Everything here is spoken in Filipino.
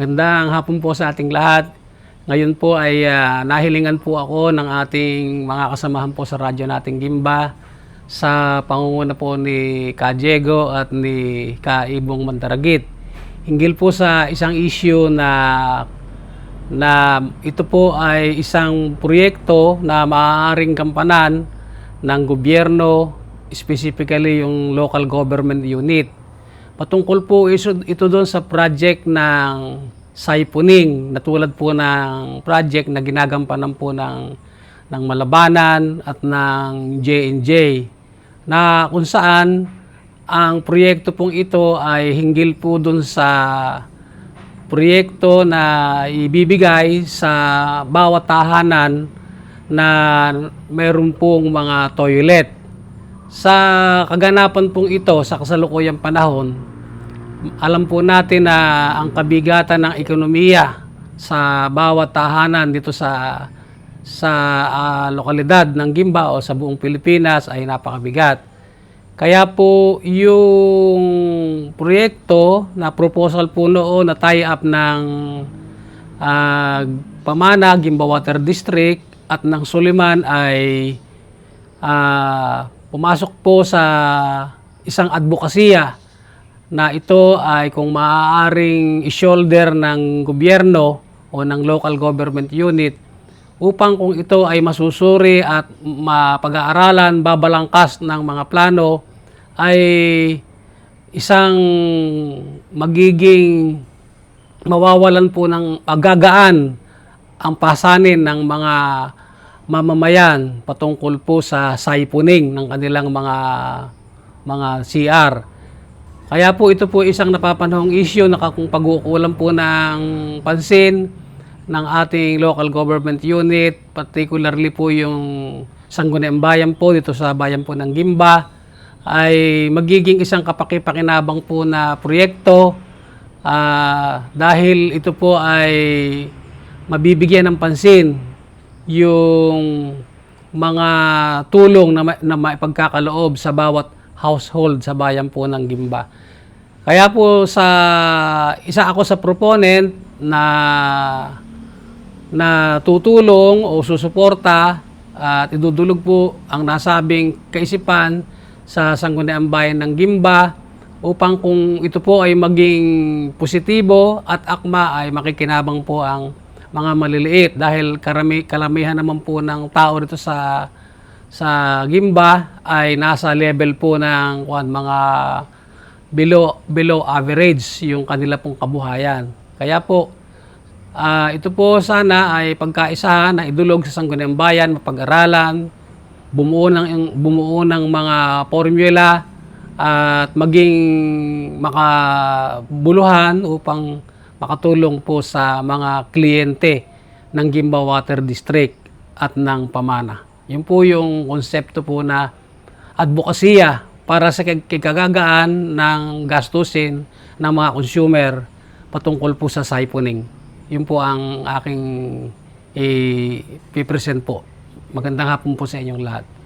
Magandang hapon po sa ating lahat. Ngayon po ay ah, nahilingan po ako ng ating mga kasamahan po sa radyo nating Gimba sa pangunguna po ni Ka Diego at ni Ka Ibong Mandaragit. Hinggil po sa isang issue na na ito po ay isang proyekto na maaaring kampanan ng gobyerno, specifically yung local government unit. Patungkol po ito doon sa project ng Saipuning, na tulad po ng project na ginagampanan po ng, ng Malabanan at ng J&J na kung saan ang proyekto pong ito ay hinggil po doon sa proyekto na ibibigay sa bawat tahanan na meron pong mga toilet. Sa kaganapan pong ito sa kasalukuyang panahon, alam po natin na ang kabigatan ng ekonomiya sa bawat tahanan dito sa sa ah, lokalidad ng Gimba o sa buong Pilipinas ay napakabigat. Kaya po yung proyekto na proposal po noon na tie-up ng ah, Pamana, Gimba Water District at ng Suliman ay ah, pumasok po sa isang advokasya na ito ay kung maaaring i-shoulder ng gobyerno o ng local government unit upang kung ito ay masusuri at mapag-aaralan, babalangkas ng mga plano ay isang magiging mawawalan po ng pagagaan ang pasanin ng mga mamamayan patungkol po sa saipuning ng kanilang mga mga CR. Kaya po ito po isang napapanahong issue na kung pag-uukulan po ng pansin ng ating local government unit, particularly po yung Sangguniang Bayan po dito sa bayan po ng Gimba, ay magiging isang kapakipakinabang po na proyekto ah, dahil ito po ay mabibigyan ng pansin yung mga tulong na, na maipagkakaloob sa bawat household sa bayan po ng Gimba. Kaya po sa isa ako sa proponent na na tutulong o susuporta at idudulog po ang nasabing kaisipan sa Sangguniang Bayan ng Gimba upang kung ito po ay maging positibo at akma ay makikinabang po ang mga maliliit dahil karami, kalamihan naman po ng tao dito sa sa Gimba ay nasa level po ng kuan mga below below average yung kanila pong kabuhayan. Kaya po ah, ito po sana ay pagkaisahan na idulog sa Sangguniang Bayan, mapag-aralan, bumuo ng bumuo ng mga formula at maging makabuluhan upang makatulong po sa mga kliyente ng Gimba Water District at ng Pamana. Yun po yung konsepto po na advokasya para sa kag- kagagagaan ng gastusin ng mga consumer patungkol po sa siphoning. Yun po ang aking i-present po. Magandang hapon po sa inyong lahat.